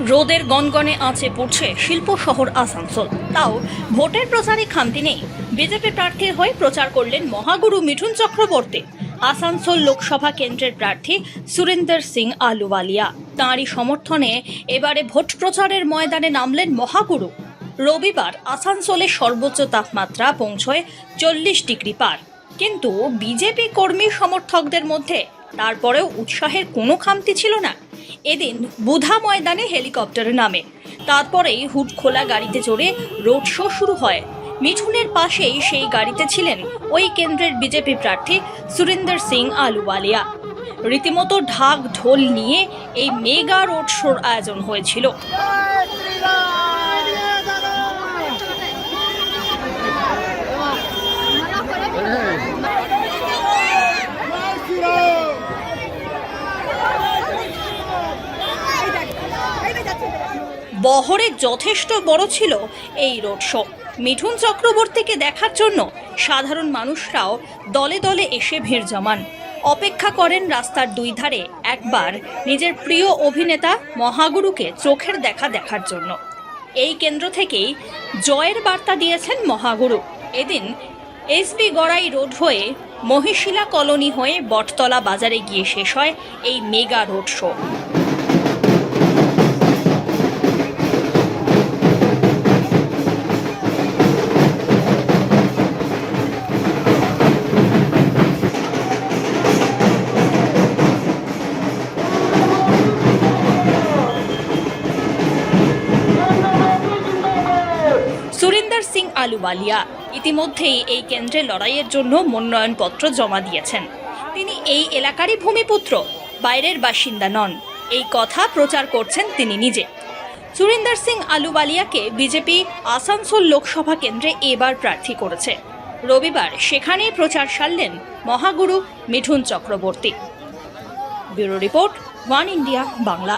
রোদের গনগনে আঁচে পড়ছে শিল্প শহর আসানসোল। তাও ভোটের প্রচারে খামতি নেই। বিজেপি প্রার্থীর হয়ে প্রচার করলেন মহাগুরু মিঠুন চক্রবর্তী। আসানসোল লোকসভা কেন্দ্রের প্রার্থী সুরেন্দর সিং আলুওয়ালিয়া। তাঁরই সমর্থনে এবারে ভোট প্রচারের ময়দানে নামলেন মহাগুরু। রবিবার আসানসোলে সর্বোচ্চ তাপমাত্রা পৌঁছয় চল্লিশ ডিগ্রি পার। কিন্তু বিজেপি কর্মী সমর্থকদের মধ্যে তারপরেও উৎসাহের কোনো খামতি ছিল না। এদিন বুধা ময়দানে হেলিকপ্টার নামে। তারপরেই হুট খোলা গাড়িতে চড়ে রোড শো শুরু হয়। মিঠুনের পাশেই সেই গাড়িতে ছিলেন ওই কেন্দ্রের বিজেপি প্রার্থী সুরিন্দর সিং আলুওয়ালিয়া। রীতিমতো ঢাক ঢোল নিয়ে এই মেগা রোড শোর আয়োজন হয়েছিল। বহরে যথেষ্ট বড় ছিল এই রোড শো। মিঠুন চক্রবর্তীকে দেখার জন্য সাধারণ মানুষরাও দলে দলে এসে ভিড় জমান। অপেক্ষা করেন রাস্তার দুই ধারে একবার নিজের প্রিয় অভিনেতা মহাগুরুকে চোখের দেখা দেখার জন্য। এই কেন্দ্র থেকেই জয়ের বার্তা দিয়েছেন মহাগুরু। এদিন এসবি গড়াই রোড হয়ে মহিশিলা কলোনি হয়ে বটতলা বাজারে গিয়ে শেষ হয় এই mega road show. Singh Ahluwalia ইতিমধ্যেই এই কেন্দ্রে লড়াইয়ের জন্য মনোনয়নপত্র জমা দিয়েছেন। তিনি এই এলাকারই ভূমিপুত্র, বাইরের বাসিন্দা নন। এই কথা প্রচার করছেন তিনি নিজে। সুরিন্দর সিং আলুওয়ালিয়াকে বিজেপি আসানসোল লোকসভা কেন্দ্রে এবার প্রার্থী করেছে। রবিবার সেখানেই প্রচার সারলেন Mahaguru Mithun Chakraborty. Bureau report, One India, Bangla.